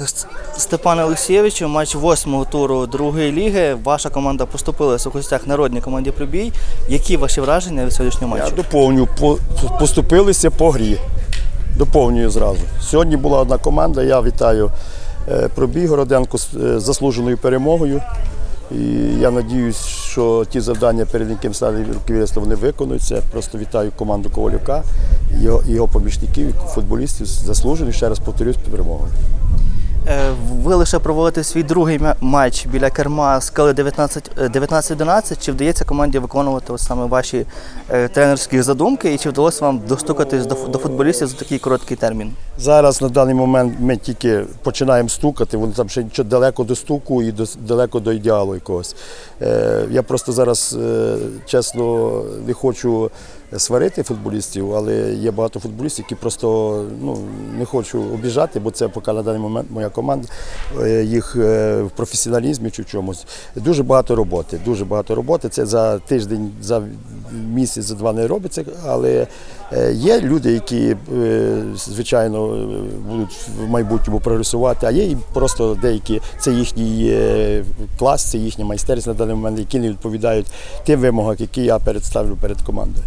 С- Степане Олексійовичу, матч восьмого туру другої ліги. Ваша команда поступилася у гостях народній команді Прибій. Які ваші враження від сьогоднішнього Я матчу? доповню, по- поступилися по грі. Доповнюю зразу. Сьогодні була одна команда. Я вітаю е, пробій Городенко з е, заслуженою перемогою. І я сподіваюся, що ті завдання, перед яким стане керівництво, вони виконуються. Просто вітаю команду Ковалюка, його, його помічників, футболістів з заслуженою, ще раз повторюсь, перемогою. Ви лише проводите свій другий матч біля керма скали 19 е, 19-11. Чи вдається команді виконувати саме ваші е, тренерські задумки, і чи вдалося вам достукатись до футболістів за такий короткий термін? Зараз на даний момент ми тільки починаємо стукати, вони там ще далеко до стуку і до, далеко до ідеалу якогось. Е, я просто зараз, е, чесно, не хочу сварити футболістів, але є багато футболістів, які просто ну, не хочу обіжати, бо це поки на даний момент моя команда, е, їх е, в професіоналізмі чи в чомусь. Дуже багато роботи. Дуже багато роботи. Це за тиждень, за місяць, за два не робиться, але е, є люди, які, е, звичайно, е, будуть в майбутньому прогресувати, а є і просто деякі, це їхній клас, це їхня майстерність на даний момент, які не відповідають тим вимогам, які я представлю перед командою.